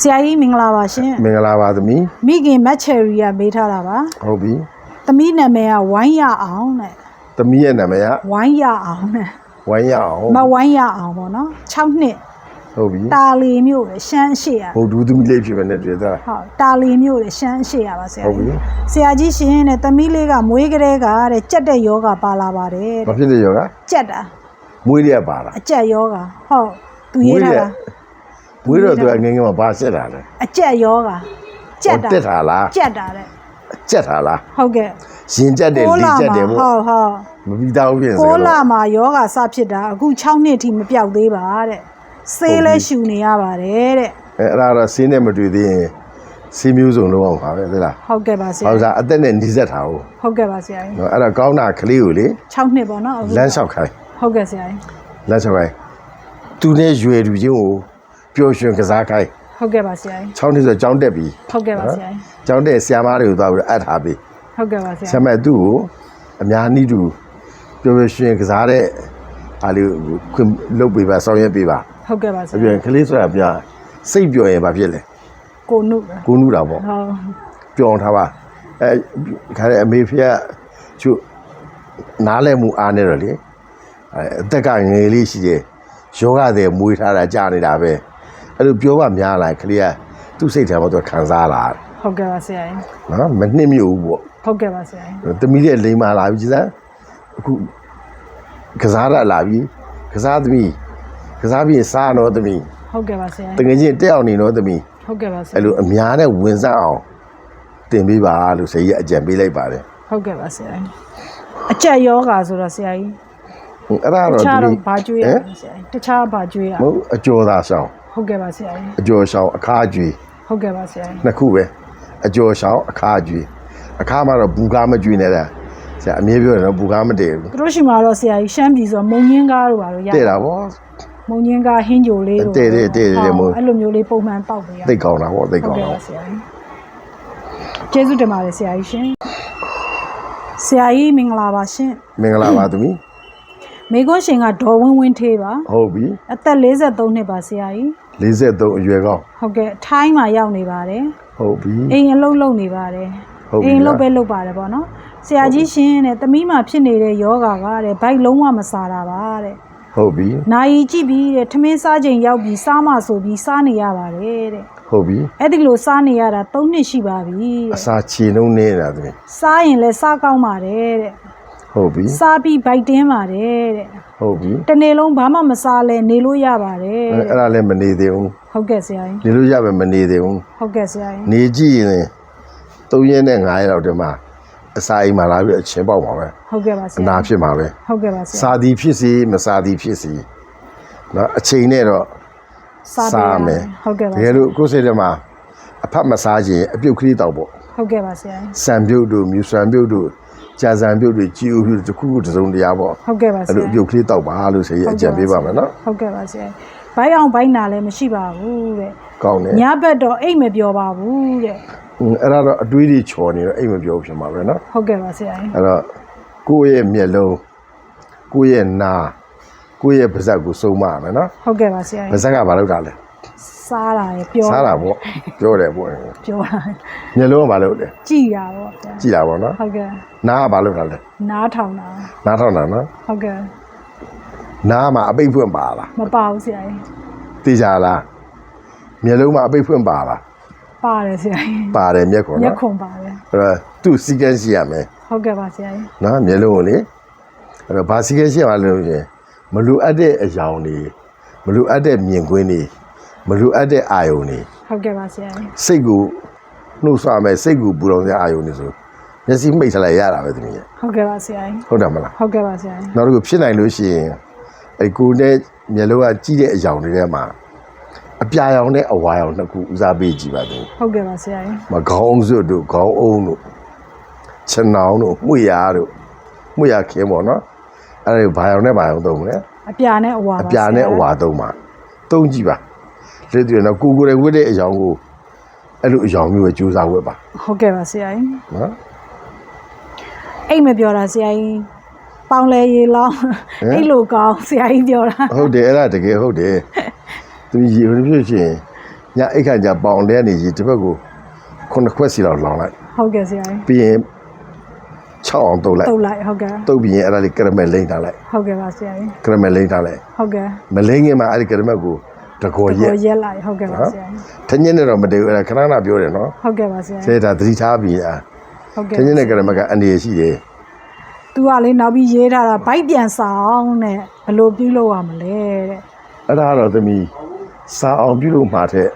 ဆရာကြီးမင်္ဂလာပါရှင်မင်္ဂလာပါသမီးမိခင်မက်ချယ်ရီကမေးထားတာပါဟုတ်ပြီသမီးနာမည်ကဝိုင်းရအောင်တဲ့သမီးရဲ့နာမည်ကဝိုင်းရအောင်တဲ့ဝိုင်းရအောင်မဝိုင်းရအောင်ပေါ့နော်6နှစ်ဟုတ်ပြီတာလီမျိုးလေရှမ်းအရှိရဟိုဒူးသမီးလေးဖြစ်မယ်နဲ့တွေ့တာဟုတ်တာလီမျိုးလေရှမ်းအရှိရပါဆရာဟုတ်ပြီကြီးဆရာကြီးရှင်တဲ့သမီးလေးကမွေးကလေးကတဲ့ကြက်တဲ့ယောဂပါလာပါတယ်ဘာတဲ့ဖြစ်လဲယောကကြက်တာမွေးရပါလားအကြက်ယောဂဟုတ်သူရေးထားတာ မွေးတော့သူအငယ်ငယ်မှာဘာဆက်တာလဲအကြက်ယောဂကြက်တာဟိုတက်တာလားကြက်တာတဲ့ကြက်တာလားဟုတ်ကဲ့ရင်ကြက်တယ်ကိုးလီလာကြက်တယ်မှာပေါ့ဟုတ်ဟုတ်မပြီးသားဘူးပြင်စကိုကားလာတော့မှာယောဂစဖြစ်တာအခု6နှစ်ထိမပြောက်သေးပါတဲ့ဆေးလဲရှူနေရပါတယ်တဲ့အဲအဲ့ဒါတော့စင်းနဲ့မတွေ့သေးရင်စီးမျိုးစုံလုံးအောင်ပါပဲသိလားဟုတ်ကဲ့ပါဆရာဟောစားအသက်နဲ့နှိစက်တာဟုတ်ဟုတ်ကဲ့ပါဆရာကြီးနော်အဲ့ဒါကောင်းတာကလေးကိုလေ6နှစ်ပေါ့နော်အခုလမ်းလျှောက်ခိုင်းဟုတ်ကဲ့ဆရာကြီးလမ်းလျှောက်ခိုင်းသူနဲ့ရွယ်သူချင်းကို ပျော်ရွှင်ကစားခိုင်းဟုတ်ကဲ့ပါဆရာကြီး6နှစ်ဆိုကြောင်းတက်ပြီဟုတ်ကဲ့ပါဆရာကြီးကျောင်းတဲ့ဆရာမတွေကိုသွားပြီးတော့အပ်ထားပြီဟုတ်ကဲ့ပါဆရာဆရာမသူ့ကိုအများနည်းတူပျော်ပျော်ရွှင်ရွှင်ကစားတဲ့အားလေးကိုခွင့်လုပ်ပေးပါဆောင်ရွက်ပေးပါဟုတ်ကဲ့ပါဆအရာပြင်ကလေးဆိုတာပြစိတ်ပျော်ရင်ဘာဖြစ်လဲကိုနုပါကိုနူတာပေါ့ဟုတ်ပျော်အောင်ထားပါအဲခါတဲ့အမေဖေကကျုနားလဲမှုအားနေတော့လေအဲအသက်ကငယ်လေးရှိတယ်ယောဂတဲ့မွေးထားတာကြာနေတာပဲ အဲ့လိုပြောပါများလာကလေးကသူ့စိတ်ထဲမှာသူခံစားလာတယ်ဟုတ်ကဲ့ပါဆရာကြီးနော်မနှိမ့်မြုပ်ဘူးပေါ့ဟုတ်ကဲ့ပါဆရာကြီးသမီးလေးလိမ်မာလာပြီကြည်စမ်းအခုကစားရလာပြီကစားသမီးကစားပြီးရင်စားတော့သမီးဟုတ်ကဲ့ပါဆရာတကြီးကယ်ချင်းတက်အောင်နေတော့သမီးဟုတ်ကဲ့ပါဆရာအဲ့လိုအများနဲ့ဝင်စားအောင်တင်ပေးပါလို့ဆရာကြီးအကြံပေးလိုက်ပါတယ်ဟုတ်ကဲ့ပါဆရာကြီးအကြက်ယောဂဆိုတော့ဆရာကြီးဟုတ်အဲ့ဒါတတော့ခြားသမီးတော့ဘာကျွေးရဟမ်လဲဆရာကြီးတခြားဘာကျွေးရမဟုတ်အကျော်သာဆောင် ဟုတ်ကဲ့ပါဆရာကြီးအကျော်ဆောင်အခါကျွေဟုတ်ကဲ့ပါဆရာကြီးနှစ်ခုပဲအကျော်ဆောင်အခါကျွေအခါမှာတော့ဘူကားမကျွေနေတာဆရာအမြဲပြောတယ်နော်ဘူကားမတည့်ဘူးသူတို့ရှိမှာတော့ဆရာကြီးရှမ်းပြည်ဆိုတော့မုံညင်းကားတို့ပါတော့ရတဲ့တာဗောမုံညင်းကားဟင်းကြိုလေးတို့တဲ့တဲ့တဲ့တဲ့မုံဟုတ်အဲ့လိုမျိုးလေးပုံမှန်တောက်ပေးရသိတ်ကောင်းတာဗောသိတ်ဟုတ်ကောင်းကဲ့တာပါဆရာကြီးကျေးဇူးတင်ပါတယ်ဆရာကြီးရှင်ဆရာကြီးမင်္ဂလာပါရှင်မင်္ဂလာပါသမီးမိကွန်းရှင်ကဒေါ်ဝင်းဝင်းသေးပါဟုတ်ပြီအသက်53နှစ်ပါဆရာကြီး 43အရွယ်ကောင်းဟုတ်ကဲ့ထိုင်းမှာရောက်နေပါတယ်ဟုတ်ပြီအိမ်အလုပ်လုပ်နေပါတယ်ဟုတ်ပြီအိမ်အလုပ်ပဲလုပ်ပါတယ်ပေါ့နော်ဆရာကြီးရှင်တဲ့သမီးမှာဖြစ်နေတဲ့ယောဂါကတဲ့ဘိုက်လုံးဝမစားတာပါတဲ့ဟုတ်ပြီနိုင်ကြည့်ပြီးတဲ့ထမင်းစားချိန်ရောက်ပြီးစားမှဆိုပြီးစားနေရပါတယ်တဲ့ဟုတ်ပြီအဲ့ဒီလိုစားနေရတာ3နှစ်ရှိပါပြီတဲ့အစာချေနှုံးနေတာသမီးစားရင်လည်းစားကောင်းပါတယ်တဲ့ ဟုတ်ပြီစားပြီးဘိုက်တင်းပါတယ်တဲ့ဟုတ်ပြီတစ်နေ့လုံးဘာမှမစားလဲနေလို့ရပါတယ်အဲ့တဲ့အဲ့ဒါလည်းမနေသေးဘူးဟုတ်ကဲ့ဆရာကြီးနေလို့ရပဲမနေသေးဘူးဟုတ်ကဲ့ဆရာကြီးနေကြည့်ရင်3ရက်နဲ့9ရက်လောက်တည်းမှာအစာအိမ်မှာလာပြီးအချင်းပေါက်ပါပဲဟုတ်ကဲ့ပါဆအရာနာဖြစ်မှာပဲဟုတ်ကဲ့ပါဆရာစာသည်ဖြစ်စီမစာသည်ဖြစ်စီနော်အချိန်နဲ့တော့စားပေးစားရမယ်ဟုတ်ကဲ့ပါတကယ်လို့ကိုယ်စိတ်ထဲမှာအဖတ်မစားခြင်းအပြုတ်ကလေးတောက်ပေါ့ဟုတ်ကဲ့ပါဆရာကြီးစံပြုတ်တို့မြူစံပြုတ်တို့ ကြာစံပြုတ်တွေကြီးဦးပြုတ်တခုခုတစုံတရာပေါ့ဟုတ်ကဲ့ပါဆရာအဲ့လိုအပြုတ်ကလေးတောက်ပါလို့ဆရာအကြံပေးပါမယ်နော်ဟုတ်ကဲ့ပါဆရာဘိုက်အောင်ဘိုက်နာလည်းမရှိပါဘူးတဲ့ကောင်းတယ်ညဘက်တော့အိတ်မပြောပါဘူးတဲ့အဲ့ဒါတော့အတွေးတွေချော်နေတော့အိတ်မပြောဖြစ်မှာပဲနော်ဟုတ်ကဲ့ပါဆရာအဲ့တော့ကိုယ့်ရဲ့မျက်လုံးကိုယ့်ရဲ့နာကိုယ့်ရဲ့ပါးစပ်ကိုစုံမရမယ်နော်ဟုတ်ကဲ့ပါဆရာပါးစပ်ကဘာလုပ်တာလဲ စားတာလေပြောစားတာပေါ့ပြောတယ်ပေါ့ပြောတာညလုံးကဘာလုပ်လဲကြည်တာပေါ့ကြည်တာပေါ့နော်ဟုတ်ကဲ့နားကဘာလုပ်တာလဲနားထောင်တာနားထောင်တာနော်ဟုတ်ကဲ့နားမှာအပိတ်ဖွင့်ပါလားမပါဘူးဆရာကြီးသိကြလားညလုံးမှာအပိတ်ဖွင့်ပါလားပါတယ်ဆရာကြီးပါတယ်မျက်ခုံမျက်ခုံပါတယ်အဲ့တော့သူ့စီကန်းရှိရမယ်ဟုတ်ကဲ့ပါဆရာကြီးနော်မျက်လုံးကိုလေအဲ့တော့ဘာစီကန်းရှိရမလဲလို့ရှင်မလိုအပ်တဲ့အရာတွေမလိုအပ်တဲ့မြင်ကွင်းတွေ မလူအပ်တဲ့အာယုန်တွေဟုတ်ကဲ့ပါဆရာကြီးစိတ်ကိုနှုတ်ဆွမယ်စိတ်ကိုပူလောင်တဲ့အာယုန်တွေဆိုမျက်စိမိတ်ထလိုက်ရတာပဲသမီးရဲ့ဟုတ်ကဲ့ပါဆရာကြီးဟုတ်တယ်မလားဟုတ်ကဲ့ပါဆရာကြီးနောက်တစ်ခုဖြစ်နိုင်လို့ရှိရင်အဲ့ကိုယ်နဲ့မျက်လုံးကကြီးတဲ့အယောင်တွေထဲမှာအပြာရောင်နဲ့အဝါရောင်နှစ်ခုဦးစားပေးကြည့်ပါသမီးဟုတ်ကဲ့ပါဆရာကြီးမခေါင်းစွတ်တို့ခေါင်းအုံးတို့ခြံနောင်တို့မှုရတို့မှုရခင်းပေါ့နော်အဲ့ဒါဘာရောင်နဲ့ဘာရောင်သုံးမလဲအပြာနဲ့အဝါပါအပြာနဲ့အဝါသုံးပါသုံးကြည့်ပါ လက်တွေ့တော့ကိုကိုယ်ကိုယ်ဝတ်တဲ့အယောင်ကိုအဲ့လိုအယောင်မျိုးပဲကြိုးစားဝတ်ပါဟုတ်ကဲ့ပါဆရာကြီးနော်အိတ်မပြောတာဆရာကြီးပေါင်လဲရေလောင်းဟမ်အိတ်လိုကောင်းဆရာကြီးပြောတာဟုတ်တယ်အဲ့ဒါတကယ်ဟုတ်တယ်သူရေဘယ်လိုဖြစ်ရှင်ညအိတ်ခန့်ကြပေါင်လဲနေကြီးတစ်ဘက်ကိုခုနှစ်ခွက်စီလောက်လောင်လိုက်ဟုတ်ကဲ့ဆရာကြီးပြီးရင်6အောင်တုပ်လိုက်တုတ်လိုက်ဟုတ်ကဲ့တုပ်ပြီးရင်အဲ့ဒါလေးကရမယ်လိမ့်ထားလိုက်ဟုတ်ကဲ့ပါဆရာကြီးကရမယ်လိမ့်ထားလိုက်ဟုတ်ကဲ့မလိမ့်ခင်မှာအဲ့ဒီကရမယ်ကို တကောရက်ကိုရက်လိုက်ဟုတ်ကဲ့ပါနော်ဆရာကြီးထင်းညင်းနဲ့တော့မတည်ဘူးအဲ့ဒါခဏခဏပြောတယ်နော်ဟုတ်ကဲ့ပါဆရာဆဲကြီးဒါသတိထားပြီးအာဟုတ်ကဲ့ထင်းညင်းနဲ့ကရမယ်ကအန်ဒီရရှိတယ်သူကလေနောက်ပြီးရေးထားတာဘိုက်ပြန်ဆောင်နဲ့ဘယ်လိုပြုလုပ်ရမလဲတဲ့အဲ့ဒါတော့သမီးစာအောင်ပြုလို့မှာတဲ့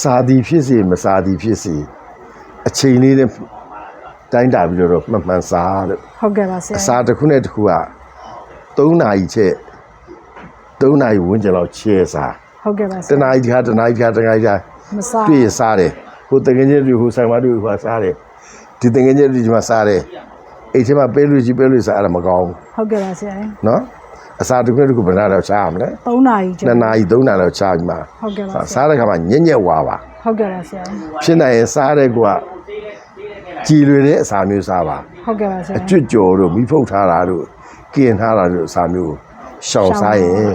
စာသည်ဖြစ်စေမစာသည်ဖြစ်စေအချိန်လေးနဲ့တိုင်းတာပြီးတော့မှန်မှန်စားလို့ဟုတ်ကဲ့ပါဆရာအစာတစ်ခုနဲ့တစ်ခုက3နာရီချက် 3နာရီဝန်းကျင်လောက်ချဲစားဟုတ်ကဲ့ပါဆတရာနာရီတခါတနာရီတခါတနာရီတခါမစားတွေ့ရစားတယ်ဟိုတငယ်ချင်းတွေဟိုဆိုင်မတွေဟိုစားတယ်ဒီတငယ်ချင်းတွေဒီမှာစားတယ်အိတ်ထဲမှာပဲလို့ကြီးပဲလို့စားရတာမကောင်းဘူးဟုတ်ကဲ့ပါဆရာကြီးနော်အစာတစ်ခုနဲ့တစ်ခုဘယ်နာတော့စားရမလဲ3နာရီကျော်2နာရီ3နာရီလောက်စားပြီးမှဟုတ်ကဲ့ပါစားဆရာစားတဲ့ခါမှာညံ့ညက်ဝါပါဟုတ်ကဲ့ပါဆရာကြီးဖြစ်နိုင်ရင်စားတဲ့ကွာကြည်လွယ်တဲ့အစာမျိုးစားပါဟုတ်ကဲ့ပါဆရာအကြီးကျွတ်ကြော်တို့မိဖုတ်ထားတာတို့ကင်ထားတာတို့အစာမျိုး ရှောင်စားရင်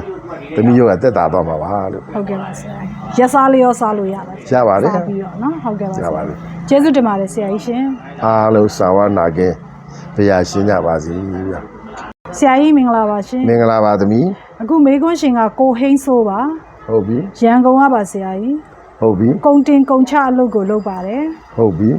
သမီးရောကတက်တာတော့မှာပါလို့ဟုတ်ကဲ့ပါဆရာကြီးရက်စားလေးရောစားလို့ရပါတယ်ရပါတယ်စားပြီးတော့နော်ဟုတ်ကဲ့ပါဆရရာပါတယ်ကျေးဇူးတင်ပါတယ်ဆရာကြီးရှင်အားလုံးစာဝနာကင်းဘုရားရှင်းကြပါစေဗျာဆရာကြီးမင်္ဂလာပါရှင်မင်္ဂလာပါသမီးအခုမေခွန်းရှင်ကကိုဟိန်းဆိုးပါဟုတ်ပြီရန်ကုန်ကပါဆရာကြီးဟုတ်ပြီကုံတင်ကုံချအလုပ်ကိုလုပ်ပါတယ်ဟုတ်ပြီ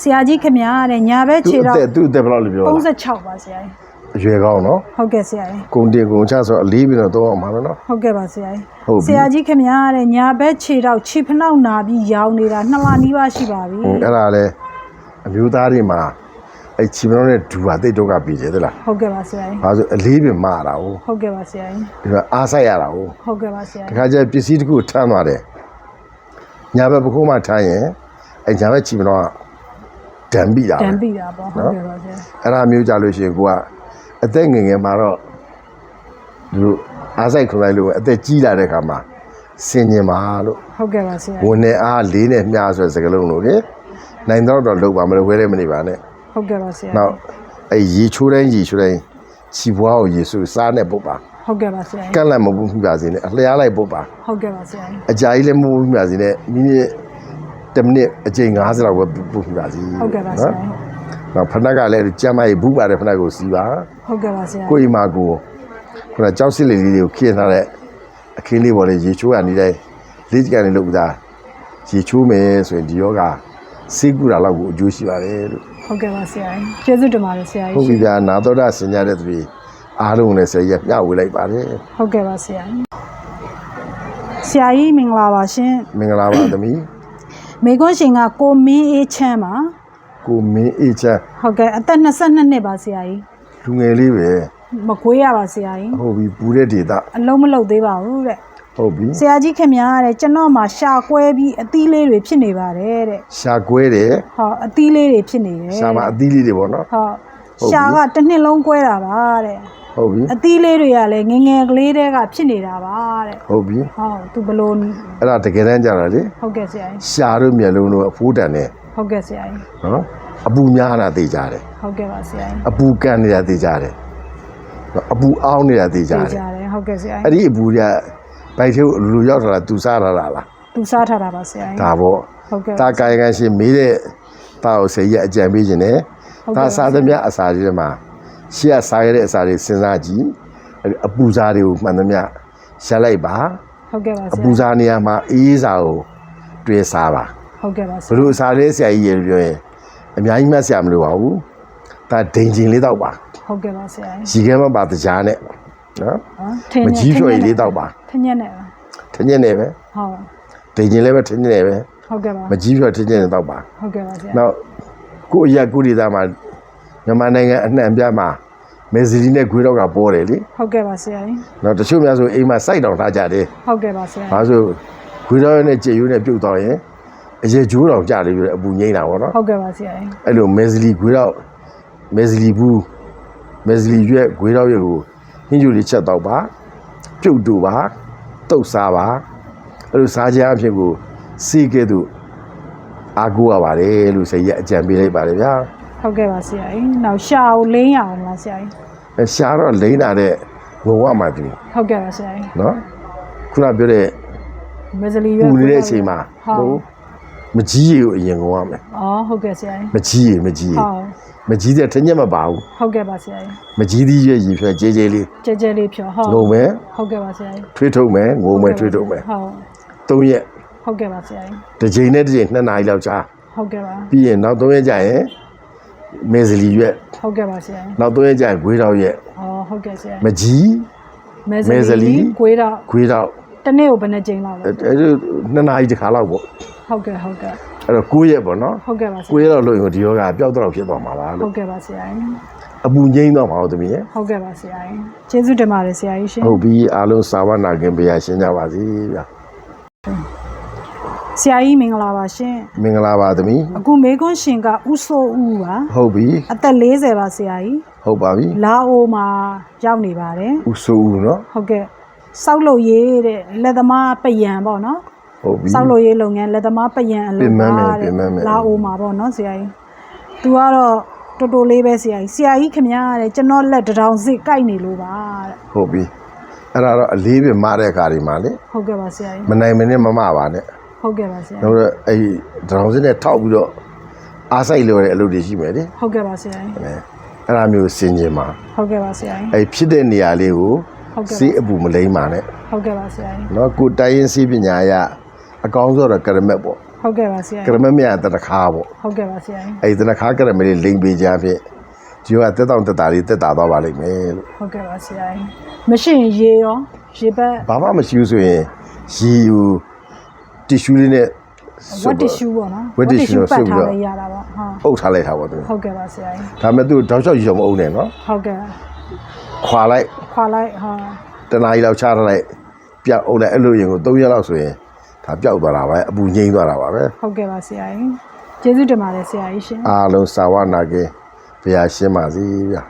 ဆရာကြီးခင်ဗျားတဲ့ညာဘက်သူခြေအတော့သက်သူအသက်ဘယ်လောက်လဲပြောလား36ပါဆရာကြီး အရွယ်ကောင်းနော်ဟုတ်ကဲ့ဆရာကြီးကုန်တင်ကုန်ချဆိုအလေးပြီးတော့တော့အောင်ပါနော်ဟုတ်ကဲ့ပါဆရာကြီးဟုတ်ပြီဆရာကြီးခင်ဗျားတဲ့ညာဘက်ခြေတော့ခြေဖနှောက်နာပြီးရောင်းနေတာနှစ်လနီးပါးရှိပါပြီဟွန်းအဲ့ဒါလဲအမျိုးသားတွေမှာအဲ့ချီမလုံးနဲ့ဒူပါတိတ်တော့ကပြီးတယ်သလားဟုတ်ကဲ့ပါဆရာကြီးဘာလို့အလေးပင်မှားတာဟုတ်ဟုတ်ကဲ့ပါဆရာကြီးဒီမှာအားဆိုင်ရတာဟုတ်ဟုတ်ကဲ့ပါဆရာတကြီးခါကျပစ္စည်းတစ်ခုထမ်းသွားတယ်ညာဘက်ပခုံးမှထမ်းရင်အဲ့ညာဘက်ချီမတော့ဒံပြီးတာတပဲန်ပြီတာပေါ့ဟုတ်ကဲ့ပါဆရာအဲ့ဒါမျိုးကြလို့ရှိရင်ကိုက အသက်ငယ်ငယ်မှာတော့ဒီလိုအားဆိုင်ခွန်လိုက်လို့အသက်ကြီးလာတဲ့ခါမှာစင်ញင်ပါလို့ဟုတ်ကဲ့ပါဆရာဝန်နဲ့အားလေးနဲ့မျှဆိုတဲ့စကားလုံးလို့လေနိုင်တော့တော့လောက်ပါမလို့ဝဲလဲမနေပါနဲ့ဟုတ်ကဲ့ပါဆရာနောက်အဲ့ရေချိုးတိုင်းရေချိုးတိုင်းခြီပွားကိုရေဆူစားနဲ့ပုတ်ပါဟုတ်ကဲ့ပါဆရာကန့်လန့်မပုတ်ပြပါစေနဲ့အလျားလိုက်ပုတ်ပါဟုတ်ကဲ့ပါဆရာအကြာကြီးလည်းမပုတ်ပြပါစေနဲ့မိနစ်တစ်မိနစ်အချိန်90လောက်ပဲပုတ်ပြပါစေဟုတ်ကဲ့ပါဆရာ နောက်ဖနက်ကလည်းကြမ်းမကြီးဘူးပါတဲ့ဖနက်ကိုစီးပါဟုတ်ကဲ့ပါဆရာကိုယ်အိမ်မှာကိုခုနကြောက်စစ်လေးလေးတွေကိုခင်းထားတဲ့အခင်းလေးပေါ်လေရေချိုးရနေတိုင်းလေးကြကနေလို့ဥသားရေချိုးမယ်ဆိုရင်ဒီယောဂစိတ်ကူတာလောက်ကိုအကျိုးရှိပါတယ်လို့ဟုတ်ကဲ့ပါဆရာကျေးဇူးတင်ပါတယ်ဆရာဟုတ်ကြီးပြီဗျာနာတော်တာဆင်ကြတဲ့သူတွေအားလုံးနဲ့ဆရာကြီးမျှဝေလိုက်ပါတယ်ဟုတ်ကဲ့ပါဆရာဆရာကြီးမင်္ဂလာပါရှင်မင်္ဂလာပါသမီးမေခွန်းရှင်ကကိုမင်းအေးချမ်းပါ ကိုမင်းအေးချမ်းဟုတ်ကဲ့အသက်22နှစ်ပါဆရာကြီးလူငယ်လေးပဲမကွေးရပါဆရာကြီးဟုတ်ပြီပူတဲ့ဒေတာအလုံးမလုံးသေးပါဘူးတဲ့ဟုတ်ပြီဆရာကြီးခင်ဗျားတဲ့ကျွန်တော်မှာရှာကွဲပြီးအသီးလေးတွေဖြစ်နေပါတယ်တဲ့ရှာကွဲတယ်ဟောအသီးလေးတွေဖြစ်နေတယ်ရှာမှာအသီးလေးတွေပေါ့နော်ဟောဟုတ်ပြီရှာကတစ်နှစ်လုံးကွဲတာပါတဲ့ဟုတ်ပြီအသီးလေးတွေကလည်းငယ်ငယ်ကလေးတွေကဖြစ်နေတာပါတဲ့ဟုတ်ပြီဟောသူဘလို့အဲ့ဒါတကယ်တမ်းကြတာလေဟုတ်ကဲ့ဆရာကြီးရှာတို့မျက်လုံးတို့အဖိုးတန်နဲ့ ဟုတ်ကဲ့ဆရာကြီးနော်အပူများတာသိကြတယ်ဟုတ်ကဲ့ပါဆရာကြီးအပူကန်နေတာသိကြတယ်နော်အပူအောင်းနေတာသိကြကြတယ်ည့်ကြတယ်ဟုတ်ကဲ့ဆရာအဲ့ကြီးဒီအပူတွေကဘိုက်ထဲကိုလူရောက်လာတာသူစားလာတာလားသူစားထားတာပါဆရာကြီးဒါပေါ့ဟုတ်ကဲ့တာကာယကံရှင်မေးတဲ့တာကိုဆေးရအကြံပေးခြင်းနဲ့ဟုတ်ကဲ့ဒါစားသမျှအစာတွေထဲမှာရှေ့ကစားရတဲ့အစာတွေစဉ်းစားကြည့်အဲ့ဒီအပူစားတွေကိုမှန်သမျှရှာလိုက်ပါဟုတ်ကဲ့ပါဆအရာပူစားနေရာမှာအေးစာကိုတွေ့စားပါ ဟုတ်ကဲ့ပါဆဘရာလို့အစာလေးဆရာကြီးရေပြောရင်အများကြီးမှတ်ဆရာမလိုပါဘူးဒါဒိန်ချင်းလေးတော့ပါဟုတ်ကဲ့ပါဆရာကြီးရီခဲမပါတကြားနဲ့နော်ဟမ်ထင်းမနဲ့ကြီးဖြော်ရည်လေးတောက်ပါထင်းညက်နဲ့ပါထင်းညက်နဲ့ပဲဟုတ်ဒိန်ချင်းလေးပဲထင်းညက်နဲ့ပဲဟုတ်ကဲ့ပါမကြီးဖြော်ထင်းညက်နဲ့တောက်ပါဟုတ်ကဲ့ပါဆရာနောက်ကိုယ့်အရက်ကိုယ့်ဒေသမှာမြန်မာနိုင်ငံအနှံ့အပြားမှာမေဇီရီနဲ့ခွေးတော့ကပေါ်တယ်လေဟုတ်ကဲ့ပါဆရာကြီးနောက်တချို့များဆိုအိမ်မှာစိုက်တောင်ထားကြတယ်ဟုတ်ကဲ့ပါဆရာဘာလို့ခွေးတော့နဲ့ကြေရိုးနဲ့ပြုတ်တော့ရင် အရေဂျိုးတောင်ကြတယ်ပြီးတော့အပူငိမ့်တာပေါ့နော်ဟုတ်ကဲ့ပါဆရာကြီးအဲ့လိုမေဇလီခွေးတော့မေဇလီဘူးမေဇလီရွက်ခွေးတော့ရွက်ကိုဟင်းကျူလေးချက်တော့ပါပြုတ်တူပါတုတ်စားပါအဲ့လိုစားကြအဖြစ်ကိုစီးကဲ့သို့အာကိုရပါတယ်လို့ဆရာကြီးအကြံပေးလိုက်ပါတယ်ဗျာဟုတ်ကဲ့ပါဆရာကြီးနောက်ရှာကိုလိမ့်ရအောင်လားဆရာကြီးအဲရှားတော့လိမ့်လာတဲ့ငုံဝမှတူဟုတ်ကဲ့ပါဆရာကြီးနော်ခုနပြောတဲ့မဇလီရွက်ပူနေတဲ့အချိန်မှာဟုတ် မကြီးရီကိုအရင်ကုန်ရမယ်အော်ဟုတ်ကဲ့ဆရာကြီးမကြီးရီမကြီးရီဟုတ်မကြီးတဲ့ထညက်မပါဘူးဟုတ်ကဲ့ပါဆရာကြီးမကြီးသီးရွက်ရီဖြဲကျဲကျဲလေးကြဲကြဲလေးဖြောဟုတ်ငုံမယ်ဟုတ်ကဲ့ပါဆရာကြီးထွေးထုတ်မယ်ငုံမယ်ထွေးထုတ်မယ်ဟုတ်သုံးရက်ဟုတ်ကဲ့ပါဆရာကြီးတစ်ချိန်နဲ့တစ်ချိန်နှစ်နာရီလောက်ကြာဟုတ်ကဲ့ပါပြီးရင်နောက်သုံးရက်ကြာရင်မေဇလီရွက်ဟုတ်ကဲ့ပါဆရာကြီးနောက်သုံးရက်ကြာရင်ဂွေးတော်ရွက်အော်ဟုတ်ကဲ့ဆရာမကြီးမဲမဲဇဇလီလီကိုွေးတော့ဂွေးတော်တစ်နေ့ကိုဘယ်နှကြိမ်လောက်လဲအဲအဲနှစ်နာရီတစ်ခါလောက်ပေါ့ ဟုတ်ကဲ့ဟုတ်ကဲ့အဲ့တော့9ရက်ပေါ့နော်ဟုတ်ကဲ့ပါဆ9ရာရက်လောက်လို့ရင်ဒီယောဂပျောက်တော့ဖြစ်သွားမှာပါဟုလို့တ်ကဲ့ပါဆရာကြီးအပူငိမ့်တော့မှာဟုတ်သမီးရဲ့ဟုတ်ကဲ့ပါဆရာကြီးကျေးဇူးတင်ပါတယ်ဆရာကြီးရှင်ဟုတ်ပြီအားလုံးစာဝနာခင်ပြရရှင်းကြပါစေဗျာဆရာကြီးမင်္ဂလာပါရှင်မင်္ဂလာပါသမီးအခုမေခွန်းရှင်ကဥဆိုးဦးပါဟုတ်ပြီအသက်40ပါဆရာကြီးဟုတ်ပါပြီလာအိုမှာရောက်နေပါတယ်ဥဆိုဦးနော်ဟုတ်ကဲ့စောက်လို့ရေးတဲ့လက်သမားပယံပေါ့နော် ဟုတ်ပြီစောက်လို့ရေးလုပ်ငန်းလက်သမားပယံအလုပ်ပင်မမယ်ပါပင်မမယ်လာအိုမှာပေါ့နော်ဆရာကြီးသူကတော့တော်တော်လေးပဲဆရာကြီးဆရာကြီးခင်ဗျားတဲ့ကျွန်တော်လက်တစ်ထောင်စစ်ကိုက်နေလို့ပါတဲ့ဟုတ်ပြီအဲ့ဒါတော့အလေးပြမတဲ့အခါဒီမှာလေဟုတ်ကဲ့ပါဆရာကြီးမနိုင်မနဲ့မမပါနဲ့ဟုတ်ကဲ့ပါဆရာတော့အဲ့ဒီဒရောင်စင်းနဲ့ထောက်ပြီးတော့အားဆိုင်လို့ရတဲ့အလုပ်တွေရှိမယ်လေဟုတ်ကဲ့ပါဆရာကြီးအဲအဲ့ဒါမျိုးစင်ကျင်ပါဟုတ်ကဲ့ပါဆရာကြီးအဲ့ဖြစ်တဲ့နေရာလေးကိုဟုတ်ကဲ့စီးအပူမလိမ့်ပါနဲ့ဟုတ်ကဲ့ပါဆရာကြီးနော်ကိုတိုင်းရင်စီးပညာအရ အကောင်းဆုံးတော့ကရမက်ပေါ့ဟုတ်ကဲ့ပါဆရာကကြီးရမက်မြတ်တတခါပေါ့ဟုတ်ကဲ့ပါဆရာကြီးအဲ့ဒီတနခါကရမက်လေးလိမ့်ပေးကြဖြင့်ဒီကတက်တောင့်တက်တာလေးတက်တာသွားပါလိမ့်မယ်လို့ဟုတ်ကဲ့ပါဆရာကြီးမရှိရင်ရေရောရေဘက်ဘာမှမရှိဘူးဆိုရင်ရီယူတီရှူးလေးနဲ့ဝတ်တ िश ူးပေါ့နော်ဝတ်တစ်ရှူးပတ်ဆုပ်ပြီးထားတော့လိုက်ရတာပေါ့ဟုတ်အုပ်ထားလိုက်တာပေါ့သူဟုတ်ကဲ့ပါဆရာကြီးဒါပေမဲ့သူတောက်လျှောက်ယူအောင်မအုပ်နဲ့နော်ဟုတ်ကဲ့ခွာလိုက်ခွာလိုက်ဟာတနားရီလောက်ချထားလိုက်ပြောက်အုပ်လိုက်အဲ့လိုရင်ကို3ရက်လောက်ဆိုရင် ဒါပျောက်သွားတာပဲအပူငိမ့်သွားတာပါပဲဟုတ်ကဲ့ပါဆရာကြီးကျေးဇူးတင်ပါတယ်ဆရာကြီးရှင်အားလုံးစာဝနာကင်းဘုရားရှင်းပါစေဗျာ